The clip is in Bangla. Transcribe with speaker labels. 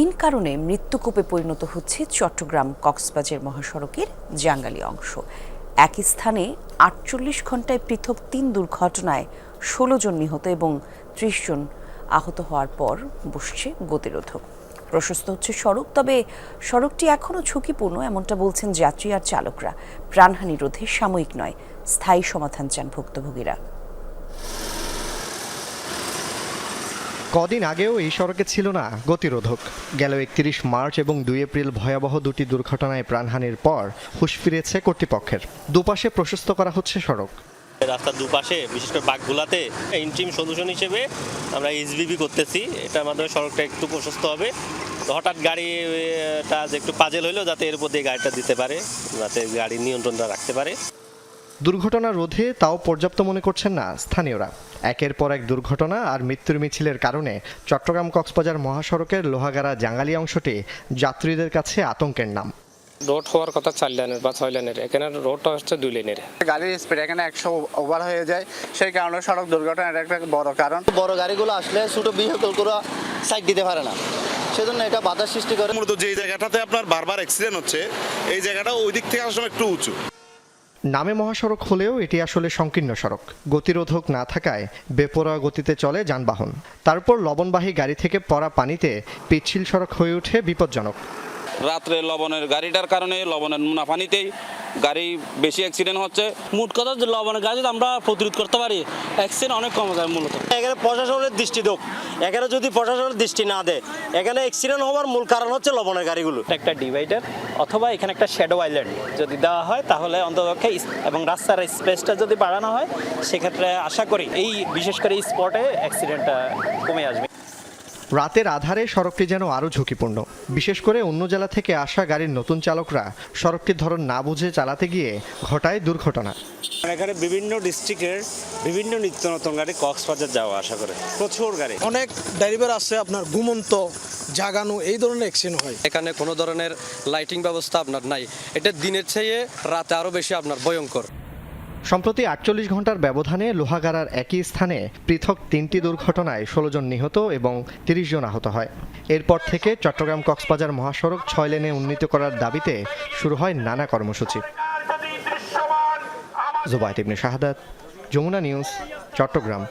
Speaker 1: তিন কারণে মৃত্যুকূপে পরিণত হচ্ছে চট্টগ্রাম কক্সবাজার মহাসড়কের জাঙ্গালি অংশ। একই স্থানে আটচল্লিশ ঘন্টায় পৃথক তিন দুর্ঘটনায় ষোলো জন নিহত এবং ত্রিশ জন আহত হওয়ার পর বসছে গতিরোধক। প্রশস্ত হচ্ছে সড়ক, তবে সড়কটি এখনও ঝুঁকিপূর্ণ, এমনটা বলছেন যাত্রী আর চালকরা। প্রাণহানি রোধে সাময়িক নয়, স্থায়ী সমাধান চান ভুক্তভোগীরা।
Speaker 2: কদিন আগেও এই সড়কে ছিল না গতিরোধক। গেল একত্রিশ মার্চ এবং দুই এপ্রিল ভয়াবহ দুটি দুর্ঘটনায় প্রাণহানির পর হুশ ফিরেছে কর্তৃপক্ষের। দুপাশে প্রশস্ত করা হচ্ছে সড়ক।
Speaker 3: রাস্তার দুপাশে, বিশেষ করে বাঘগুলাতে ইন্ট্রিম সলিউশন হিসেবে আমরা এইচবিবি করতেছি। এটার মাধ্যমে সড়কটা একটু প্রশস্ত হবে। হঠাৎ গাড়িটা একটু পাজেল হইলেও যাতে এর উপর দিয়ে গাড়িটা দিতে পারে, যাতে গাড়ির নিয়ন্ত্রণটা রাখতে পারে।
Speaker 2: দুর্ঘটনা রোধে তাও পর্যাপ্ত মনে করছেন না স্থানীয়রা। একের পর এক দুর্ঘটনা আর মৃত্যুর মিছিলের কারণে চট্টগ্রাম কক্সবাজার মহাসড়কের লোহাগাড়া জাঙ্গালি অংশটি যাত্রীদের কাছে আতঙ্কের নাম।
Speaker 4: রোড হওয়ার কথা চার লেনের বা ছয় লেনের এখানে রোডটা হচ্ছে দুই লেনের।
Speaker 5: গাড়ির স্পিড এখানে একশো ওভার হয়ে যায় সেই কারণে সড়ক দুর্ঘটনার একটা বড় কারণ।
Speaker 6: বড় গাড়িগুলো আসলে ছোটো ভেহিকলগুলো সাইড দিতে পারে না। সেজন্য এটা বাধা সৃষ্টি করে।
Speaker 7: মূলত যে জায়গাটাতে আপনার বারবার অ্যাক্সিডেন্ট হচ্ছে এই জায়গাটা ওই দিক থেকে আসলে একটু উঁচু।
Speaker 2: নামে মহাসড়ক হলেও এটি আসলে সংকীর্ণ সড়ক। গতিরোধক না থাকায় বেপরোয়া গতিতে চলে যানবাহন। তারপর লবণবাহী গাড়ি থেকে পড়া পানিতে পিচ্ছিল সড়ক হয়ে ওঠে বিপজ্জনক।
Speaker 8: রাত্রে লবণের গাড়িটার কারণে লবণের মুনাফানিতেই গাড়ি বেশি অ্যাক্সিডেন্ট হচ্ছে।
Speaker 9: মোট কথা যে লবণের গাড়ি যদি আমরা প্রতিরোধ করতে পারি অ্যাক্সিডেন্ট অনেক কমে যায় মূলত।
Speaker 10: এখানে প্রশাসনের দৃষ্টি দেখ। এখানে যদি প্রশাসনের দৃষ্টি না দেয় এখানে অ্যাক্সিডেন্ট হওয়ার মূল কারণ হচ্ছে লবণের গাড়িগুলো।
Speaker 9: একটা ডিভাইডার অথবা এখানে একটা শ্যাডো আইল্যান্ড যদি দেওয়া হয় তাহলে অন্ততপক্ষে এবং রাস্তার স্পেসটা যদি বাড়ানো হয় সেক্ষেত্রে আশা করি এই বিশেষ করে এই স্পটে অ্যাক্সিডেন্টটা কমে আসবে।
Speaker 2: রাতের আধারে সড়কটি যেন আরও ঝুঁকিপূর্ণ। বিশেষ করে অন্য জেলা থেকে আসা গাড়ির নতুন চালকরা সড়কটির ধরন না বুঝে চালাতে গিয়ে ঘটায় দুর্ঘটনা।
Speaker 10: এখানে বিভিন্ন ডিস্ট্রিক্টের বিভিন্ন নিত্য নতুন গাড়ি কক্সবাজার যাওয়া আশা করে। প্রচুর গাড়ি।
Speaker 11: অনেক ড্রাইভার আছে আপনার ঘুমন্ত জাগানো এই ধরনের অ্যাক্সিডেন্ট হয়।
Speaker 6: এখানে কোনো ধরনের লাইটিং ব্যবস্থা আপনার নাই। এটা দিনের চেয়ে রাতে আরও বেশি আপনার ভয়ঙ্কর।
Speaker 2: সম্প্রতি আটচল্লিশ ঘণ্টার ব্যবধানে লোহাগাড়ার একই স্থানে পৃথক তিনটি দুর্ঘটনায় ষোলো জন নিহত এবং তিরিশ জন আহত হয়। এরপর থেকে চট্টগ্রাম কক্সবাজার মহাসড়ক ছয় লেনে উন্নীত করার দাবিতে শুরু হয় নানা কর্মসূচি। জুবাইত ইবনে শাহাদাত, যমুনা নিউজ, চট্টগ্রাম।